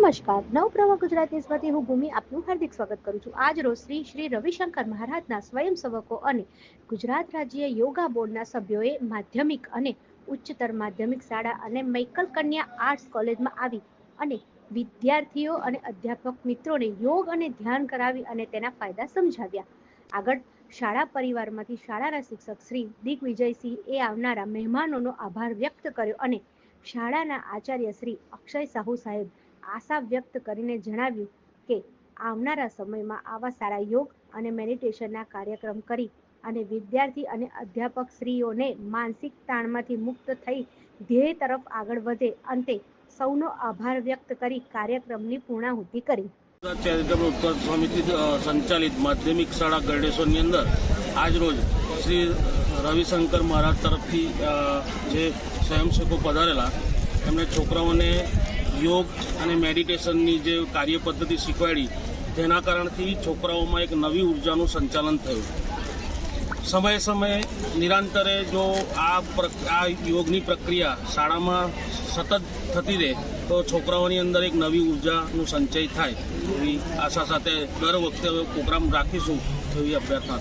નમસ્કાર. નવપ્રવાહ ગુજરાત ન્યૂઝમાંથી હું ભૂમિ આપનું હાર્દિક સ્વાગત કરું છું. આજ રોજ શ્રી શ્રી રવિશંકર મહારાજના સ્વયંસેવકો અને ગુજરાત રાજ્ય યોગા બોર્ડના સભ્યોએ માધ્યમિક અને ઉચ્ચતર માધ્યમિક શાળા અને મૈકલ કન્યા આર્ટ્સ કોલેજમાં આવી અને વિદ્યાર્થીઓ અને અધ્યાપક મિત્રોને યોગ અને ધ્યાન કરાવી અને તેના ફાયદા સમજાવ્યા. આગળ શાળા પરિવારમાંથી શાળાના શિક્ષક શ્રી દિગ્વિજયસિંહ એ આવનારા મહેમાનોનો આભાર વ્યક્ત કર્યો અને શાળાના આચાર્ય શ્રી અક્ષય સાહુ સાહેબ આશા વ્યક્ત કરીને જણાવ્યું કે આવનારા સમયમાં આવા સારા યોગ અને મેડિટેશનના કાર્યક્રમ કરી અને વિદ્યાર્થી અને અધ્યાપક શ્રીઓને માનસિક તાણમાંથી મુક્ત થઈ ધ્યેય તરફ આગળ વધે અંતે સૌનો આભાર વ્યક્ત કરી કાર્યક્રમની પૂર્ણાહુતિ કરી. ચેરિટેબલ ઉત્કર્ષ સમિતિ સંચાલિત માધ્યમિક શાળા ગરડેશ્વરની અંદર આજરોજ શ્રી રવિશંકર મહારાજ તરફથી જે સ્વયંસેવકો પધારેલા એમણે છોકરાઓને યોગ અને મેડિટેશનની જે કાર્ય પદ્ધતિ શીખવાડી તેના કારણથી છોકરાઓમાં એક નવી ઉર્જાનું સંચાલન થયું. સમયે સમયે નિરંતરે જો આ આ યોગની પ્રક્રિયા શાળામાં સતત થતી રહે, તો છોકરાઓની અંદર એક નવી ઉર્જાનું સંચય થાય એવી આશા સાથે દર વખતે પ્રોગ્રામ રાખીશું એવી અભ્યર્થના